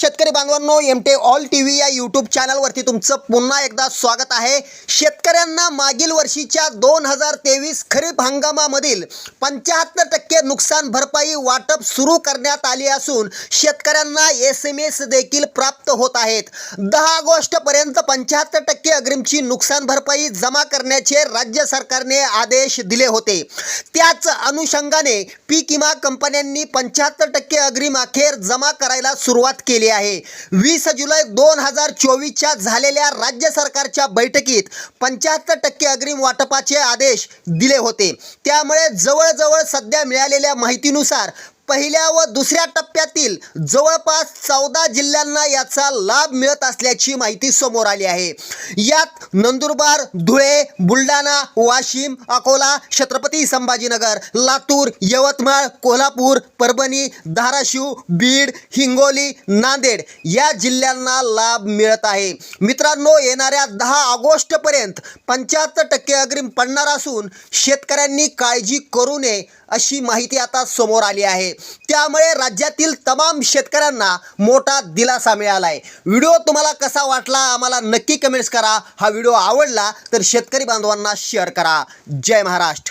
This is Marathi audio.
शेतकरी बांधवांनो M T all T V या यूट्यूब चॅनलवरती तुमचं पुन्हा एकदा स्वागत आहे. शेतकऱ्यांना मागील वर्षीच्या दोन हजार तेवीस खरीप हंगामामधील पंच्याहत्तर टक्के नुकसान भरपाई वाटप सुरू करण्यात आली असून शेतकऱ्यांना एस एम एस देखील प्राप्त होत आहेत. दहा ऑगस्टपर्यंत पंच्याहत्तर टक्के अग्रिमची नुकसान भरपाई जमा करण्याचे राज्य सरकारने आदेश दिले होते. त्याच अनुषंगाने पीक विमा कंपन्यांनी पंच्याहत्तर टक्के अग्रिम अखेर जमा करायला सुरुवात केली केली आहे. वीस जुलै दोन हजार चोवीसच्या झालेल्या राज्य सरकारच्या बैठकीत पंच्याहत्तर टक्के अग्रिम वाटपाचे आदेश दिले होते. त्यामुळे जवळजवळ सध्या मिळालेल्या माहितीनुसार पहिल्या व दुसऱ्या टप्प्यातील जवळपास चौदा जिल्ह्यांना याचा लाभ मिळत असल्याची माहिती समोर आली आहे. यात नंदुरबार धुळे बुलढाणा वाशिम अकोला छत्रपती संभाजीनगर लातूर यवतमाळ कोल्हापूर परभणी धाराशिव बीड हिंगोली नांदेड या जिल्ह्यांना लाभ मिळत आहे. मित्रांनो येणाऱ्या दहा ऑगस्टपर्यंत पंच्याहत्तर टक्के अग्रिम पडणार असून शेतकऱ्यांनी काळजी करू नये अशी माहिती आता समोर आली आहे. त्यामुळे राज्यातील तमाम शेतकऱ्यांना मोठा दिलासा मिळाला आहे व्हिडिओ तुम्हाला कसा वाटला आम्हाला नक्की कमेंट्स करा. हा व्हिडिओ आवडला तर शेतकरी बांधवांना शेअर करा. जय महाराष्ट्र.